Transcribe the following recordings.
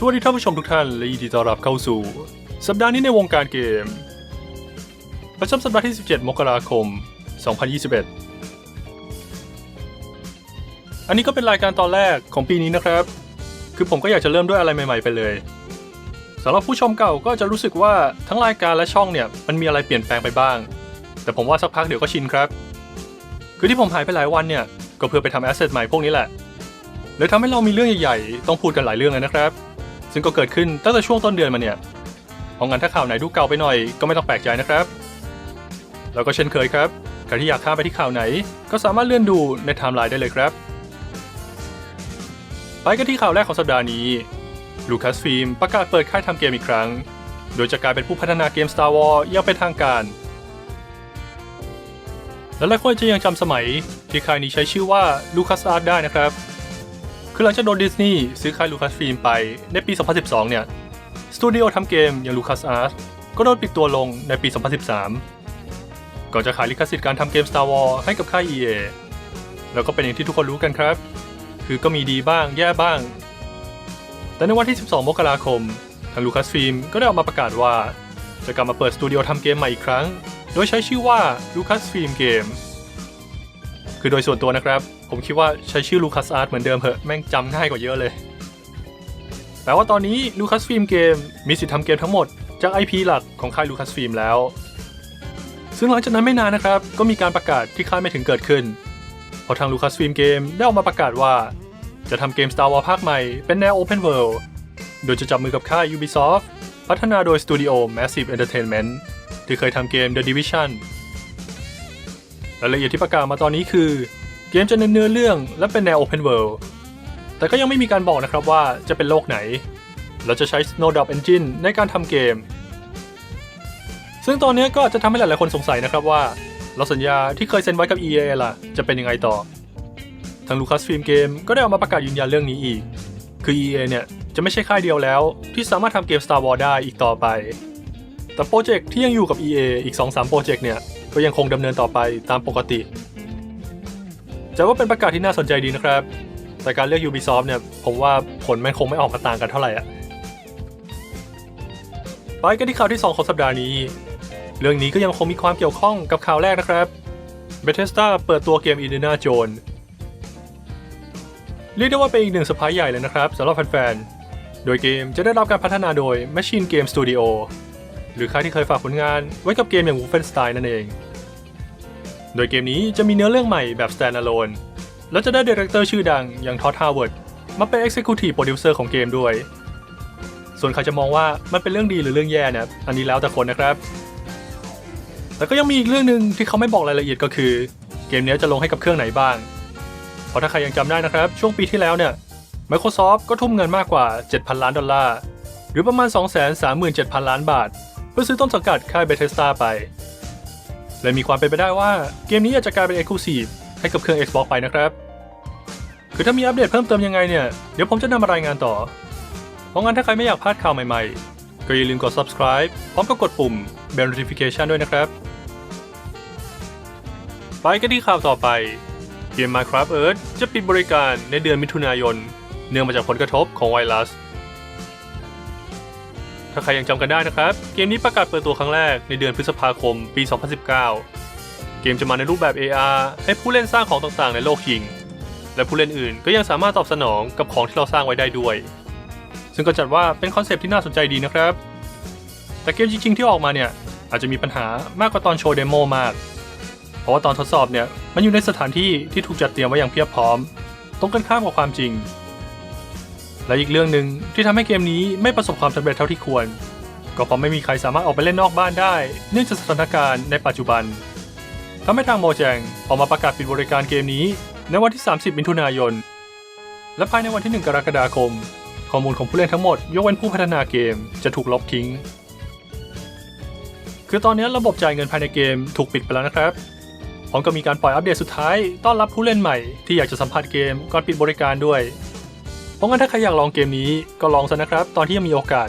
สวัสดีท่านผู้ชมทุกท่านและยินดีต้อนรับเข้าสู่ สัปดาห์นี้ในวงการเกม ประจำสัปดาห์ที่ 17 มกราคม 2021 อันนี้ก็เป็นรายการตอนแรกของปีนี้นะครับ คือผมก็อยากจะเริ่มด้วยอะไรใหม่ ๆ ไปเลยสำหรับผู้ชมเก่าก็จะรู้สึกว่าทั้งรายการและช่องเนี่ยมันมีอะไรเปลี่ยนแปลงไปบ้าง แต่ผมว่าสักพักเดี๋ยวก็ชินครับ คือที่ผมหายไปหลายวันเนี่ยก็เพื่อไปทำแอสเซทใหม่พวกนี้แหละเลยทำให้เรามีเรื่องใหญ่ๆต้องพูดกันหลายเรื่องเลยนะครับ ซึ่งก็เกิดขึ้นตั้งแต่ช่วงต้นเดือนมาเนี่ยเพราะงั้นถ้าข่าวไหนดูเก่าไปหน่อยก็ไม่ต้องแปลกใจนะครับ แล้วก็เช่นเคยครับใครที่อยากข้ามไปที่ข่าวไหน ก็สามารถเลื่อนดูในไทม์ไลน์ได้เลยครับ ไปกันที่ข่าวแรกของสัปดาห์นี้ลูคัสฟิล์มประกาศเปิดค่ายทำเกมอีกครั้ง โดยจะกลายเป็นผู้พัฒนาเกม Star Wars อย่างเป็นทางการ และหลายคนจะยังจำสมัยที่ค่ายนี้ใช้ชื่อว่า LucasArts ได้นะครับ คือหลังจากโดนดิสนีย์ซื้อค่าย Lucasfilm ไปในปี 2012 เนี่ย สตูดิโอทำเกมอย่าง LucasArts ก็โดนปิดตัวลงในปี 2013 ก่อนจะขายลิขสิทธิ์การทำเกม Star Wars ให้กับค่าย EA แล้วก็เป็นอย่างที่ทุกคนรู้กันครับ คือก็มีดีบ้างแย่บ้าง แต่ในวันที่ 12 มกราคม ทาง Lucasfilm ก็ได้ออกมาประกาศว่า จะกลับมาเปิดสตูดิโอทำเกมใหม่อีกครั้ง โดยใช้ชื่อว่า Lucasfilm Game คือโดยส่วนตัวนะครับ ผมคิดว่าใช้ชื่อ LucasArts เหมือนเดิมเหอะแม่งจำง่ายกว่าเยอะเลยแต่ว่าตอนนี้ Lucasfilm Game มีสิทธิ์ทำเกมทั้งหมดจาก IP หลักของค่าย Lucasfilm แล้ว ซึ่งหลังจากนั้นไม่นานนะครับ ก็มีการประกาศที่คาดไม่ถึงเกิดขึ้นพอทาง Lucasfilm Game ได้ออกมาประกาศว่า จะทำเกม Star Wars ภาคใหม่เป็นแนว Open World โดยจะจับมือกับค่าย Ubisoft พัฒนาโดยสตูดิโอ Massive Entertainment ที่เคยทำเกม The Division รายละเอียดที่ประกาศมาตอนนี้คือ เกมจะเน้นเนื้อเรื่องและเป็นแนว Open World แต่ก็ยังไม่มีการบอกนะครับว่าจะเป็นโลกไหน เราจะใช้ Snowdrop Engine ในการทำเกม ซึ่งตอนนี้ก็จะทำให้หลายๆคนสงสัยนะครับว่าเราสัญญาที่เคยเซ็นไว้กับ EA ล่ะ จะเป็นยังไงต่อ ทาง Lucasfilm Game ก็ได้ออกมาประกาศยืนยันเรื่องนี้อีก คือ EA เนี่ย จะไม่ใช่ค่ายเดียวแล้ว ที่สามารถทำเกม Star Wars ได้อีกต่อไป แต่โปรเจกต์ที่ยังอยู่กับ EA อีก 2-3 โปรเจกต์เนี่ย ก็ยังคงดำเนินต่อไปตามปกติ จะว่าเป็นประกาศที่น่าสนใจดีนะครับ แต่การเลือก Ubisoft เนี่ย ผมว่าผลมันคงไม่ออกมาต่างกันเท่าไหร่อะไปกันที่ข่าวที่ 2 ของสัปดาห์นี้ เรื่องนี้ก็ยังคงมีความเกี่ยวข้องกับข่าวแรกนะครับ Bethesda เปิดตัวเกม Indiana Jones เรียกได้ว่าเป็นอีกหนึ่งสปายใหญ่เลยนะครับสำหรับแฟนๆ โดยเกมจะได้รับการพัฒนาโดย Machine Game Studio หรือใค่ายที่เคยฝากผลงานไว้กับเกมอย่าง Wolfenstein นั่นเอง โดยเกมนี้จะมีเนื้อเรื่องใหม่แบบ standalone และจะได้ดีเรคเตอร์ชื่อดังอย่างท็อ d ฮาวเวิร์ดมาเป็น Executive Producer ของเกมด้วย ส่วนใครจะมองว่ามันเป็นเรื่องดีหรือเรื่องแย่เนี่ยอันนี้แล้วแต่คนนะครับ แต่ก็ยังมีอีกเรื่องหนึ่งที่เขาไม่บอกรายละเอียดก็คือ เกมนี้จะลงให้กับเครื่องไหนบ้าง เพราะถ้าใครยังจำได้นะครับ ช่วงปีที่แล้วเนี่ย Microsoft ก็ทุ่มเงินมากกว่า 7,000 ล้านดอลลาร์ หรือประมาณ 237,000 ล้านบาท เพื่อซื้อต้นสังกัดค่าย Bethesda ไป เลยมีความเป็นไปได้ว่าเกมนี้อาจจะกลายเป็น Exclusive ให้กับเครื่อง Xbox ไปนะครับ คือถ้ามีอัปเดตเพิ่มเติมยังไงเนี่ย เดี๋ยวผมจะนำมารายงานต่อ เพราะงั้นถ้าใครไม่อยากพลาดข่าวใหม่ๆ ก็อย่าลืมกด subscribe พร้อมกับกดปุ่ม bell notification ด้วยนะครับ ไปกันที่ข่าวต่อไป เกม Minecraft Earth จะปิดบริการในเดือนมิถุนายน เนื่องมาจากผลกระทบของไวรัส ถ้าใครยังจำกันได้นะครับ เกมนี้ประกาศเปิดตัวครั้งแรกในเดือนพฤษภาคมปี 2019 เกมจะมาในรูปแบบ AR ให้ผู้เล่นสร้างของต่างๆ ในโลกจริง และผู้เล่นอื่นก็ยังสามารถตอบสนองกับของที่เราสร้างไว้ได้ด้วย ซึ่งก็จัดว่าเป็นคอนเซปต์ที่น่าสนใจดีนะครับ แต่เกมจริง ๆ ที่ออกมาเนี่ยอาจจะมีปัญหามากกว่าตอนโชว์เดโมมาก เพราะว่าตอนทดสอบเนี่ยมันอยู่ในสถานที่ที่ถูกจัดเตรียมไว้อย่างเพียบพร้อม ตรงกันข้ามกับความจริง และอีกเรื่องหนึ่งที่ทำให้เกมนี้ไม่ประสบความสำเร็จเท่าที่ควร ก็เพราะไม่มีใครสามารถออกไปเล่นนอกบ้านได้ เนื่องจากสถานการณ์ในปัจจุบันทำให้ทางโมแจงออกมาประกาศปิดบริการเกมนี้ ในวันที่ 30 มิถุนายน และภายในวันที่ 1 กรกฎาคม ข้อมูลของผู้เล่นทั้งหมด ยกเว้นผู้พัฒนาเกมจะถูกลบทิ้ง คือตอนนี้ระบบจ่ายเงินภายในเกมถูกปิดไปแล้วนะครับพร้อมกับมีการปล่อยอัปเดตสุดท้ายต้อนรับผู้เล่นใหม่ที่อยากจะสัมผัสเกมก่อนปิดบริการด้วย เพราะงั้นถ้าใครอยากลองเกมนี้ก็ลองซะนะครับ ตอนที่ยังมีโอกาส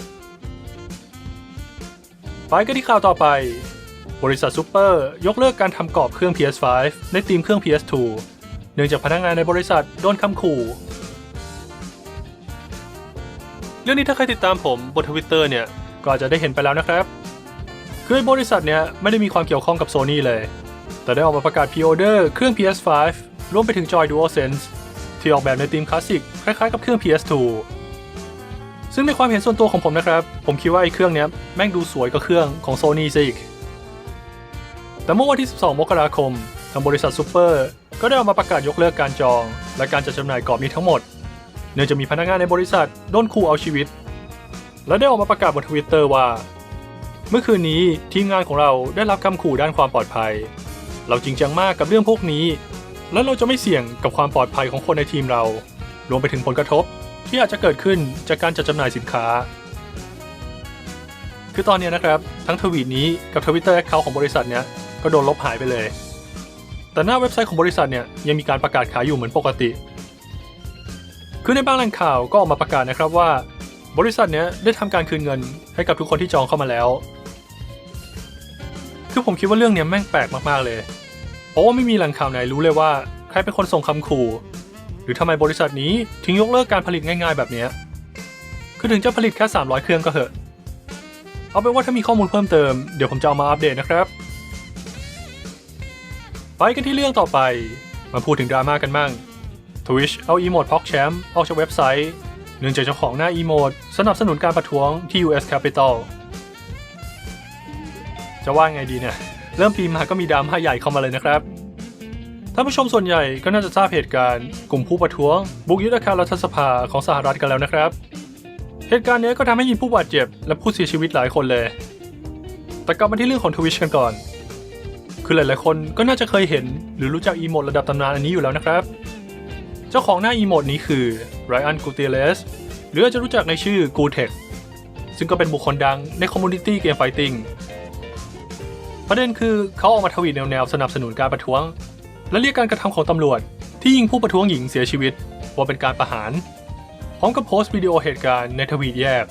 ไปกันที่ข่าวต่อไป บริษัทซูเปอร์ยกเลิกการทำกรอบเครื่อง PS5 ในธีมเครื่อง PS2 เนื่องจากพนักงานในบริษัทโดนคำขู่เรื่องนี้ถ้าใครติดตามผมบนทวิตเตอร์เนี่ย ก็อาจจะได้เห็นไปแล้วนะครับ คือบริษัทเนี้ยไม่ได้มีความเกี่ยวข้องกับโซ n y เลย แต่ได้ออกมาประกาศพ r ออเดอร์เครื่อง PS5 รวมไปถึงจอย DualSense ที่ออกแบบในธีมคลาสสิกคล้ายๆกับเครื่อง PS2 ซึ่งในความเห็นส่วนตัวของผมนะครับ ผมคิดว่าไอ้เครื่องเนี้ยแม่งดูสวยกว่าเครื่องของ Sony ซะอีก แต่เมื่อวันที่ 12 มกราคม ทางบริษัทซูเปอร์ก็ได้ออกมาประกาศยกเลิกการจอง และการจัดจำหน่ายกรอบนี้ทั้งหมด เนื่องจากมีพนักงานในบริษัทโดนขู่เอาชีวิต และได้ออกมาประกาศบนทวิตเตอร์ว่า เมื่อคืนนี้ทีมงานของเราได้รับคำขู่ด้านความปลอดภัย เราจริงจังมากกับเรื่องพวกนี้ และเราจะไม่เสี่ยงกับความปลอดภัยของคนในทีมเรา รวมไปถึงผลกระทบที่อาจจะเกิดขึ้นจากการจัดจำหน่ายสินค้า คือตอนนี้นะครับ ทั้งทวีตนี้กับทวิตเตอร์แอคเคาท์ของบริษัทเนี้ยก็โดนลบหายไปเลย แต่หน้าเว็บไซต์ของบริษัทเนี่ยยังมีการประกาศขายอยู่เหมือนปกติ คือในบางแหล่งข่าวก็ออกมาประกาศนะครับว่า บริษัทเนี้ยได้ทำการคืนเงินให้กับทุกคนที่จองเข้ามาแล้ว คือผมคิดว่าเรื่องเนี้ยแม่งแปลกมากๆเลย เพราะว่าไม่มีแหล่งข่าวไหนรู้เลยว่าใครเป็นคนส่งคำขู่ หรือทำไมบริษัทนี้ถึงยกเลิกการผลิตง่าย ๆ แบบนี้คือถึงจะผลิตแค่ 300 เครื่องก็เหอะ เอาเป็นว่าถ้ามีข้อมูลเพิ่มเติม เดี๋ยวผมจะเอามาอัปเดตนะครับ ไปกันที่เรื่องต่อไป มาพูดถึงดราม่ากันบ้าง Twitch เอาอีโมดพ็อกแชมป์ออกจากเว็บไซต์ เนื่องจากเจ้าของหน้าอีโมดสนับสนุนการประท้วงที่ US Capitol จะว่าไงดีเนี่ย เริ่มปีมาก็มีดราม่าใหญ่เข้ามาเลยนะครับท่านผู้ชมส่วนใหญ่ก็น่าจะทราบเหตุการณ์กลุ่มผู้ประท้วง บุกยึดอาคารรัฐสภาของสหรัฐกันแล้วนะครับ เหตุการณ์นี้ก็ทำให้มีผู้บาดเจ็บและผู้เสียชีวิตหลายคนเลย แต่กลับมาที่เรื่องของ Twitch กันก่อน คือหลายๆคนก็น่าจะเคยเห็นหรือรู้จักอีโมดระดับตำนานอันนี้อยู่แล้วนะครับ เจ้าของหน้าอีโมดนี้คือไรอันกูเตเลสหรืออาจจะรู้จักในชื่อกูเทคซึ่งก็เป็นบุคคลดังในคอมมูนิตี้เกมไฟติ้ง ประเด็นคือเขาออกมาทวีตแนวๆสนับสนุนการประท้วง และเรียกการกระทำของตำรวจ ที่ยิงผู้ประท้วงหญิงเสียชีวิต ว่าเป็นการประหาร พร้อมกับโพสต์วิดีโอเหตุการณ์ในทวีตแยก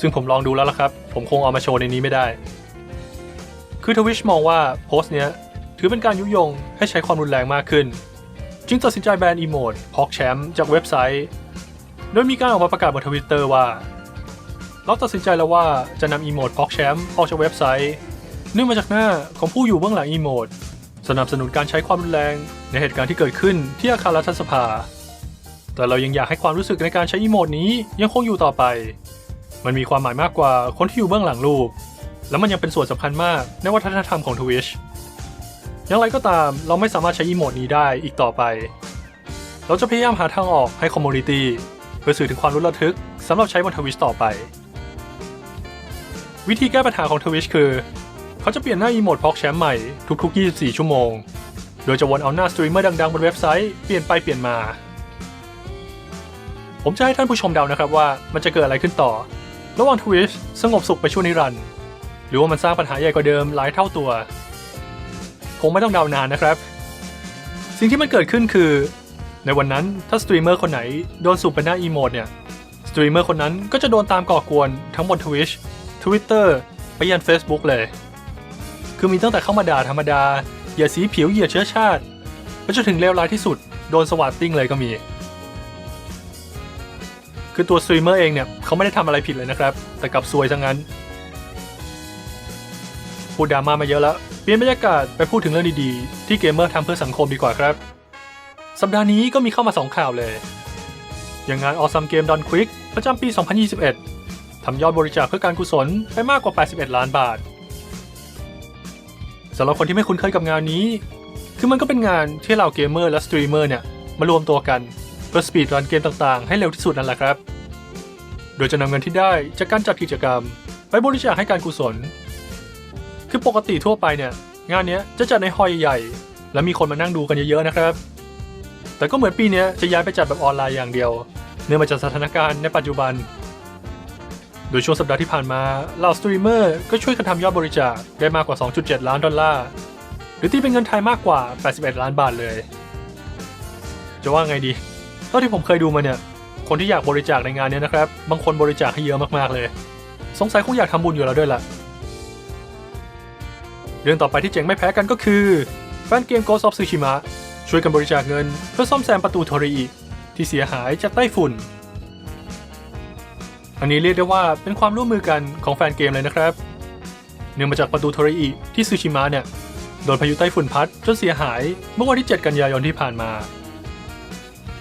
ซึ่งผมลองดูแล้วล่ะครับ ผมคงเอามาโชว์ในนี้ไม่ได้ คือทวิชมองว่าโพสต์เนี้ยถือเป็นการยุยงให้ใช้ความรุนแรงมากขึ้น จึงตัดสินใจแบนอีโมดพอกแชมป์จากเว็บไซต์ โดยมีการออกมาประกาศบนทวิตเตอร์ว่า เราตัดสินใจแล้วว่าจะนำอีโมดพอกแชมป์ออกจากเว็บไซต์ เนื่องมาจากหน้าของผู้อยู่เบื้องหลังอีโมดสนับสนุนการใช้ความรุนแรงในเหตุการณ์ที่เกิดขึ้นที่อาคารรัฐสภา แต่เรายังอยากให้ความรู้สึกในการใช้อีโมดนี้ยังคงอยู่ต่อไป มันมีความหมายมากกว่าคนที่อยู่เบื้องหลังรูป และมันยังเป็นส่วนสำคัญมากในวัฒนธรรมของ Twitch อย่างไรก็ตามเราไม่สามารถใช้อีโมดนี้ได้อีกต่อไป เราจะพยายามหาทางออกให้คอมมูนิตี้เพื่อสื่อถึงความรุนระทึกสำหรับใช้บน Twitch ต่อไป วิธีแก้ปัญหาของ Twitch คือ เขาจะเปลี่ยนหน้าอีโมดพอกแชมป์ใหม่ทุกๆ 24 ชั่วโมง โดยจะวนเอาหน้าสตรีมเมอร์ดังๆ บนเว็บไซต์เปลี่ยนไปเปลี่ยนมา ผมจะให้ท่านผู้ชมเดานะครับว่ามันจะเกิดอะไรขึ้นต่อ ระหว่าง Twitch สงบสุขไปช่วงนิรันดร์หรือว่ามันสร้างปัญหาใหญ่กว่าเดิมหลายเท่าตัว คงไม่ต้องเดานานนะครับ สิ่งที่มันเกิดขึ้นคือ ในวันนั้นถ้าสตรีมเมอร์คนไหนโดนสูบไปหน้าอีโมดเนี่ยสตรีมเมอร์คนนั้นก็จะโดนตามก่อกวนทั้งบน Twitch Twitter ไปยัน Facebook เลย คือมีตั้งแต่เข้ามาด่าธรรมดาเหยียดสีผิวเหยียดเชื้อชาติไปจนถึงเลวร้ายที่สุดโดนสวัสติ้งเลยก็มี คือตัวสตรีมเมอร์เองเนี่ยเขาไม่ได้ทำอะไรผิดเลยนะครับ แต่กลับซวยซะงั้นพูดดราม่ามาเยอะแล้ว เปลี่ยนบรรยากาศไปพูดถึงเรื่องดีๆ ที่เกมเมอร์ทำเพื่อสังคมดีกว่าครับ สัปดาห์นี้ก็มีเข้ามา 2 ข่าวเลย อย่างงาน Awesome Game Done Quick ประจำปี 2021ทำยอดบริจาคเพื่อการกุศลไปมากกว่า 81 ล้านบาท สำหรับคนที่ไม่คุ้นเคยกับงานนี้ คือมันก็เป็นงานที่เหล่าเกมเมอร์และสตรีมเมอร์เนี่ยมารวมตัวกันเพื่อสปีดรันเกมต่างๆ ให้เร็วที่สุดนั่นแหละครับ โดยจะนำเงินที่ได้จากการจัดกิจกรรม ไปบริจาคให้การกุศล คือปกติทั่วไปเนี่ยงานนี้จะจัดในฮอลใหญ่ๆและมีคนมานั่งดูกันเยอะๆนะครับ แต่ก็เหมือนปีนี้จะย้ายไปจัดแบบออนไลน์อย่างเดียว เนื่องมาจากสถานการณ์ในปัจจุบัน โดยช่วงสัปดาห์ที่ผ่านมาเหล่าสตรีมเมอร์ก็ช่วยกันทำยอดบริจาคได้มากกว่า 2.7 ล้านดอลลาร์ หรือที่เป็นเงินไทยมากกว่า 81 ล้านบาทเลย จะว่าไงดี เท่าที่ผมเคยดูมาเนี่ย คนที่อยากบริจาคในงานเนี้ยนะครับ บางคนบริจาคให้เยอะมากๆเลย สงสัยคงอยากทำบุญอยู่แล้วด้วยล่ะ เรื่องต่อไปที่เจ๋งไม่แพ้กันก็คือแฟนเกม Ghost of Tsushima ช่วยกันบริจาคเงินเพื่อซ่อมแซมประตูโทริอิที่เสียหายจากไต้ฝุ่น อันนี้เรียกได้ว่าเป็นความร่วมมือกันของแฟนเกมเลยนะครับ เนื่องมาจากประตูโทริอิที่ซูชิมะเนี่ยโดนพายุไต้ฝุ่นพัดจนเสียหายเมื่อวันที่ 7 กันยายนที่ผ่านมา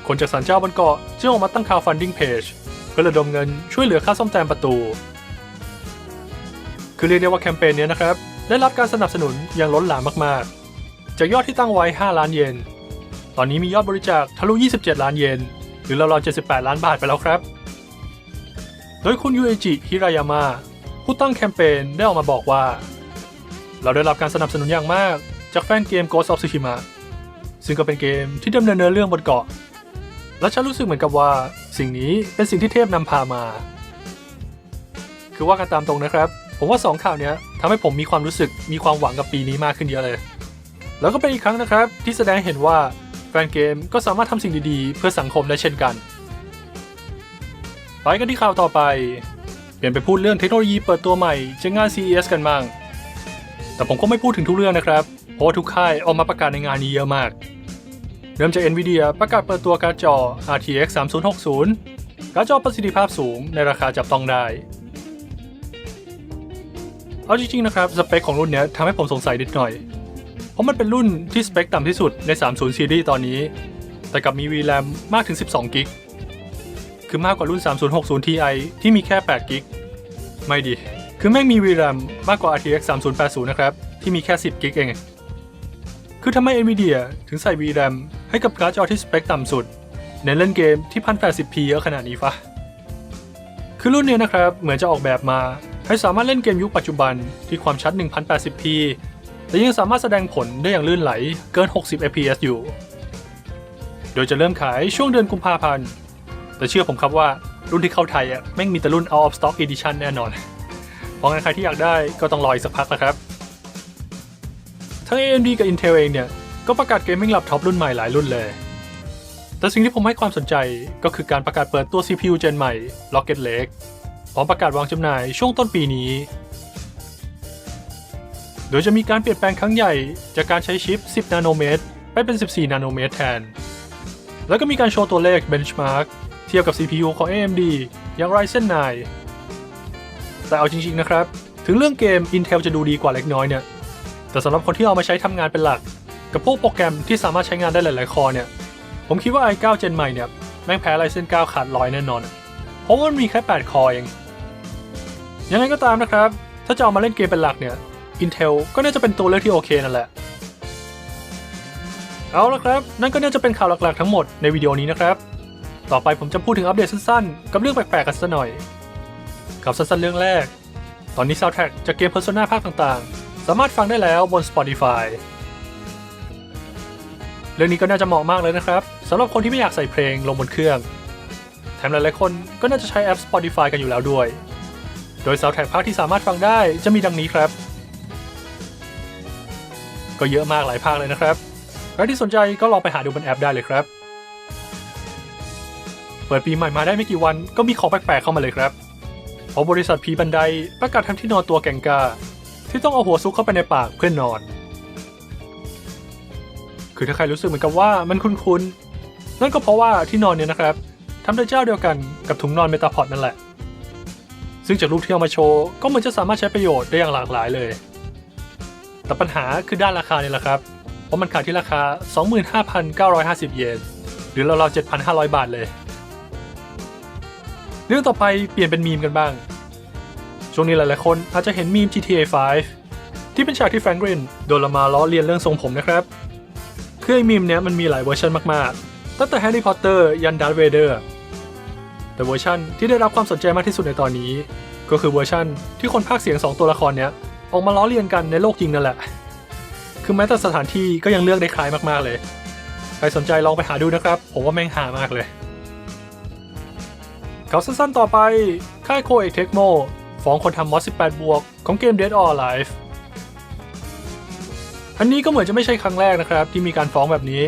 คนจากสันเจ้าบนเกาะจึงออกมาตั้ง crowdfunding page เพื่อระดมเงินช่วยเหลือค่าซ่อมแซมประตู คือเรียกได้ว่าแคมเปญเนี้ยนะครับได้รับการสนับสนุนอย่างล้นหลามมากๆ จากยอดที่ตั้งไว้ 5 ล้านเยน ตอนนี้มียอดบริจาคทะลุ 27 ล้านเยน หรือราวๆ78 ล้านบาทไปแล้วครับ โดยคุณยูเอจิฮิรายามะผู้ตั้งแคมเปญได้ออกมาบอกว่า เราได้รับการสนับสนุนอย่างมากจากแฟนเกม Ghost of Tsushima ซึ่งก็เป็นเกมที่ดำเนินเนื้อเรื่องบนเกาะ และฉันรู้สึกเหมือนกับว่า สิ่งนี้เป็นสิ่งที่เทพนำพามา คือว่ากันตามตรงนะครับ ผมว่าสองข่าวนี้ทำให้ผมมีความรู้สึกมีความหวังกับปีนี้มากขึ้นเยอะเลย แล้วก็เป็นอีกครั้งนะครับ ที่แสดงเห็นว่าแฟนเกมก็สามารถทำสิ่งดีๆ เพื่อสังคมได้เช่นกัน ไปกันที่ข่าวต่อไป เปลี่ยนไปพูดเรื่องเทคโนโลยีเปิดตัวใหม่จากงาน CES กันบ้าง แต่ผมก็ไม่พูดถึงทุกเรื่องนะครับ เพราะทุกค่ายออกมาประกาศในงานนี้เยอะมาก เริ่มจาก Nvidia ประกาศเปิดตัวการ์ดจอ RTX 3060 การ์ดจอประสิทธิภาพสูงในราคาจับต้องได้ เอาจริงๆนะครับ สเปคของรุ่นนี้ทำให้ผมสงสัยนิดหน่อย เพราะมันเป็นรุ่นที่สเปคต่ำที่สุดใน 30ซีรีส์ตอนนี้ แต่กลับมี VRAM มากถึง 12กิก คือมากกว่ารุ่น 3060 Ti ที่มีแค่8กิกไม่ดิคือแม่งมี VRAM มากกว่า RTX 3080 นะครับ ที่มีแค่ 10กิกเอง คือทำไม Nvidia ถึงใส่ VRAM ให้กับการ์ดจอที่สเปคต่ำสุดในเล่นเกมที่ 1080p เยอะขนาดนี้ฟะ คือรุ่นนี้นะครับ เหมือนจะออกแบบมาให้สามารถเล่นเกมยุคปัจจุบันที่ความชัด 1080p แต่ยังสามารถแสดงผลได้อย่างลื่นไหลเกิน 60 fps อยู่ โดยจะเริ่มขายช่วงเดือนกุมภาพันธ์ แต่เชื่อผมครับว่ารุ่นที่เข้าไทยอะแม่งมีแต่รุ่น out of stock edition แน่นอน เพราะงั้นใครที่อยากได้ก็ต้องรออีกสักพักนะครับ ทั้ง AMD กับ Intel เองเนี่ย ก็ประกาศเกมมิ่งแล็ปท็อปรุ่นใหม่หลายรุ่นเลย แต่สิ่งที่ผมให้ความสนใจก็คือการประกาศเปิดตัว CPU เจนใหม่ Rocket Lake พร้อมประกาศวางจำหน่ายช่วงต้นปีนี้ โดยจะมีการเปลี่ยนแปลงครั้งใหญ่จากการใช้ชิป 10 นาโนเมตร ไปเป็น 14 นาโนเมตรแทน แล้วก็มีการโชว์ตัวเลข benchmark ทียบกับ CPU ของ AMD อย่าง Ryzen 9 แต่เอาจริงๆนะครับ ถึงเรื่องเกม Intel จะดูดีกว่าเล็กน้อยเนี่ย แต่สำหรับคนที่เอามาใช้ทำงานเป็นหลัก กับพวกโปรแกรมที่สามารถใช้งานได้หลายๆคอเนี่ย ผมคิดว่า i9 Gen ใหม่เนี่ย แม่งแพ้ Ryzen 9 ขาดลอยแน่นอน เพราะว่ามันมีแค่ 8 คอเอง ยังไงก็ตามนะครับ ถ้าจะเอามาเล่นเกมเป็นหลักเนี่ย Intel ก็น่าจะเป็นตัวเลือกที่โอเคนั่นแหละเอาละครับ นั่นก็น่าจะเป็นข่าวหลักๆทั้งหมดในวิดีโอนี้นะครับ ต่อไปผมจะพูดถึงอัปเดตสั้นๆ กับเรื่องแปลกๆกันสักหน่อย กับสั้นๆเรื่องแรก ตอนนี้ soundtrack จากเกม Persona ภาคต่างๆ สามารถฟังได้แล้วบน Spotify เรื่องนี้ก็น่าจะเหมาะมากเลยนะครับสำหรับคนที่ไม่อยากใส่เพลงลงบนเครื่อง แถมหลายๆคนก็น่าจะใช้แอป Spotify กันอยู่แล้วด้วย โดย soundtrack ภาคที่สามารถฟังได้จะมีดังนี้ครับ ก็เยอะมากหลายภาคเลยนะครับใครที่สนใจก็ลองไปหาดูบนแอปได้เลยครับ เปิดปีใหม่มาได้ไม่กี่วันก็มีของแปลกๆเข้ามาเลยครับเพราะบริษัทพีบันไดประกาศทำที่นอนตัวแกงกา ที่ต้องเอาหัวซุกเข้าไปในปากเพื่อนนอน คือถ้าใครรู้สึกเหมือนกับว่ามันคุ้นๆ นั่นก็เพราะว่าที่นอนเนี่ยนะครับทำโดยเจ้าเดียวกันกับถุงนอนเมตาพอดนั่นแหละ ซึ่งจากรูปที่เอามาโชว์ก็เหมือนจะสามารถใช้ประโยชน์ได้อย่างหลากหลายเลย แต่ปัญหาคือด้านราคาเนี่ยแหละครับ เพราะมันขายที่ราคา 25,950 เยน หรือราวๆ7,500 บาทเลย เรื่องต่อไปเปลี่ยนเป็นมีมกันบ้าง ช่วงนี้หลายๆคนอาจจะเห็นมีม GTA 5 ที่เป็นฉากที่แฟรงกลินโดนละมาล้อเลียนเรื่องทรงผมนะครับ คือไอ้มีมเนี้ยมันมีหลายเวอร์ชันมากๆ ตั้งแต่แฮร์รี่พอตเตอร์ยันดาร์เวเดอร์ แต่เวอร์ชันที่ได้รับความสนใจมากที่สุดในตอนนี้ ก็คือเวอร์ชันที่คนพากเสียง 2 ตัวละครเนี้ยออกมาล้อเลียนกันในโลกจริงนั่นแหละ คือแม้แต่สถานที่ก็ยังเลือกได้คล้ายมากๆเลย ใครสนใจลองไปหาดูนะครับ ผมว่าแม่งหามากเลย ข่าวสั้นๆต่อไป ค่ายโคเอกเทคโมฟ้องคนทำมอส18 บวก ของเกม Dead or Alive อันนี้ก็เหมือนจะไม่ใช่ครั้งแรกนะครับ ที่มีการฟ้องแบบนี้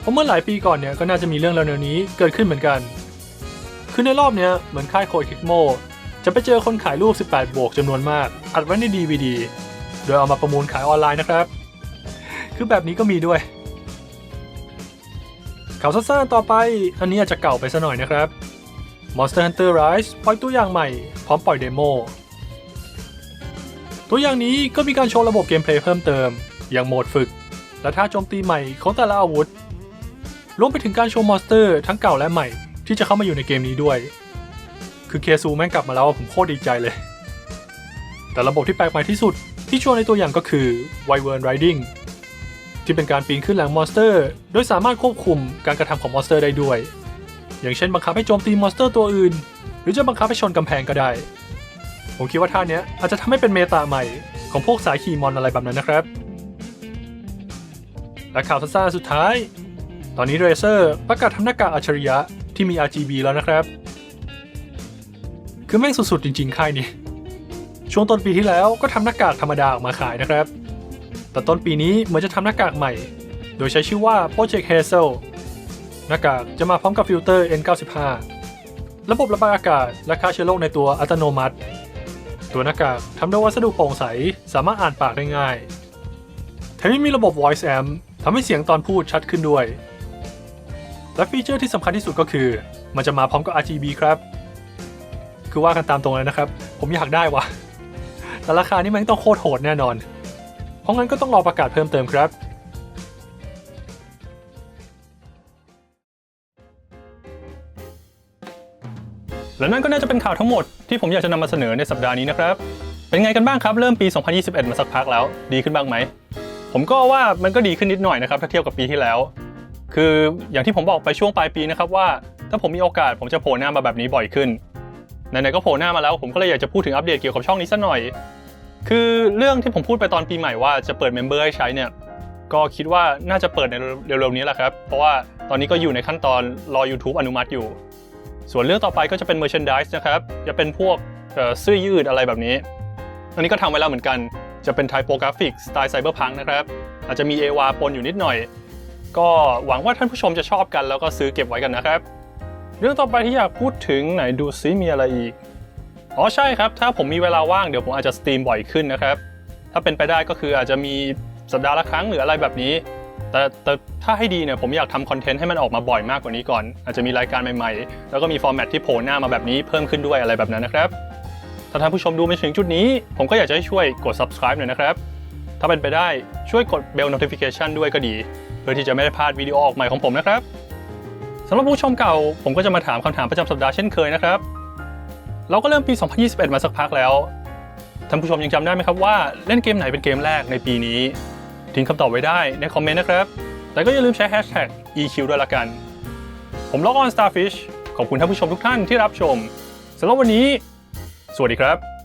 เพราะเมื่อหลายปีก่อนเนี่ยก็น่าจะมีเรื่องราวแนวนี้เกิดขึ้นเหมือนกัน คือในรอบเนี้ยเหมือนค่ายโคเทคโมจะไปเจอคนขายรูป18 บวกจำนวนมาก อัดไว้ใน DVD โดยเอามาประมูลขายออนไลน์นะครับ คือแบบนี้ก็มีด้วยข่าวสั้นๆต่อไป อันนี้อาจจะเก่าไปซะหน่อยนะครับ Monster Hunter Rise ปล่อยตัวอย่างใหม่ พร้อมปล่อยเดโม ตัวอย่างนี้ก็มีการโชว์ระบบเกมเพลย์เพิ่มเติม อย่างโหมดฝึก และท่าโจมตีใหม่ของแต่ละอาวุธ รวมไปถึงการโชว์มอนสเตอร์ทั้งเก่าและใหม่ที่จะเข้ามาอยู่ในเกมนี้ด้วย คือเคซูแม่งกลับมาแล้วผมโคตรดีใจเลย แต่ระบบที่แปลกใหม่ที่สุดที่โชว์ในตัวอย่างก็คือ Wyvern Riding ที่เป็นการปีนขึ้นหลังมอนสเตอร์ โดยสามารถควบคุมการกระทำของมอนสเตอร์ได้ด้วย อย่างเช่นบังคับให้โจมตีมอนสเตอร์ตัวอื่น หรือจะบังคับให้ชนกำแพงก็ได้ ผมคิดว่าท่านี้อาจจะทำให้เป็นเมตาใหม่ ของพวกสายขี่มอนอะไรแบบนั้นนะครับ และข่าวสั้นๆสุดท้าย ตอนนี้เรเซอร์ประกาศทำหน้ากากอัจฉริยะที่มี RGB แล้วนะครับ คือแม่งสุดๆจริงๆค่ายนี้ ช่วงต้นปีที่แล้วก็ทำหน้ากากธรรมดาออกมาขายนะครับ แต่ต้นปีนี้เหมือนจะทำหน้ากากใหม่ โดยใช้ชื่อว่า Project Hazel หน้ากากจะมาพร้อมกับฟิลเตอร์ N95 ระบบระบายอากาศและฆ่าเชื้อโรคในตัวอัตโนมัติ ตัวหน้ากากทำด้วยวัสดุโปร่งใส สามารถอ่านปากได้ง่าย แถมยังมีระบบ voice amp ทำให้เสียงตอนพูดชัดขึ้นด้วย และฟีเจอร์ที่สำคัญที่สุดก็คือ มันจะมาพร้อมกับ RGB ครับ คือว่ากันตามตรงเลยนะครับ ผมอยากได้วะแต่ราคานี่มันต้องโคตรโหดแน่นอน เพราะงั้นก็ต้องรอประกาศเพิ่มเติมครับ และนั่นก็น่าจะเป็นข่าวทั้งหมดที่ผมอยากจะนำมาเสนอในสัปดาห์นี้นะครับ เป็นไงกันบ้างครับ เริ่มปี 2021 มาสักพักแล้ว ดีขึ้นบ้างไหม ผมก็ว่ามันก็ดีขึ้นนิดหน่อยนะครับ ถ้าเทียบกับปีที่แล้ว คืออย่างที่ผมบอกไปช่วงปลายปีนะครับว่า ถ้าผมมีโอกาสผมจะโผล่หน้ามาแบบนี้บ่อยขึ้นไหนๆก็โผล่หน้ามาแล้วผมก็เลยอยากจะพูดถึงอัปเดตเกี่ยวกับช่องนี้สักหน่อย คือเรื่องที่ผมพูดไปตอนปีใหม่ว่าจะเปิดเมมเบอร์ให้ใช้เนี่ยก็คิดว่าน่าจะเปิดในเร็วๆนี้แหละครับ เพราะว่าตอนนี้ก็อยู่ในขั้นตอนรอ YouTube อนุมัติอยู่ ส่วนเรื่องต่อไปก็จะเป็น merchandise นะครับ จะเป็นพวกเสื้อยืดอะไรแบบนี้ อันนี้ก็ทำไว้แล้วเหมือนกัน จะเป็น typographic สไตล์ไซเบอร์พังนะครับ อาจจะมีเอวาปนอยู่นิดหน่อย ก็หวังว่าท่านผู้ชมจะชอบกัน แล้วก็ซื้อเก็บไว้กันนะครับ เรื่องต่อไปที่อยากพูดถึงไหนดูซิมีอะไรอีก อ๋อใช่ครับ ถ้าผมมีเวลาว่างเดี๋ยวผมอาจจะสตรีมบ่อยขึ้นนะครับ ถ้าเป็นไปได้ก็คืออาจจะมีสัปดาห์ละครั้งหรืออะไรแบบนี้ แต่แต่ถ้าให้ดีเนี่ยผมอยากทำคอนเทนต์ให้มันออกมาบ่อยมากกว่านี้ก่อน อาจจะมีรายการใหม่ๆ แล้วก็มีฟอร์แมตที่โผล่หน้ามาแบบนี้เพิ่มขึ้นด้วยอะไรแบบนั้นนะครับ ถ้าท่านผู้ชมดูมาถึงจุดนี้ ผมก็อยากจะให้ช่วยกด subscribe หน่อยนะครับ ถ้าเป็นไปได้ช่วยกด bell notification ด้วยก็ดี เพื่อที่จะไม่ได้พลาดวิดีโอออกใหม่ของผมนะครับสำหรับผู้ชมเก่า ผมก็จะมาถามคำถามประจำสัปดาห์เช่นเคยนะครับ เราก็เริ่มปี 2021 มาสักพักแล้วท่านผู้ชมยังจำได้ไหมครับว่าเล่นเกมไหนเป็นเกมแรกในปีนี้ ทิ้งคำตอบไว้ได้ในคอมเมนต์นะครับ แต่ก็อย่าลืมใช้ hashtag EQ ด้วยละกัน ผมล็อกออน Starfish ขอบคุณท่านผู้ชมทุกท่านที่รับชมสำหรับวันนี้ สวัสดีครับ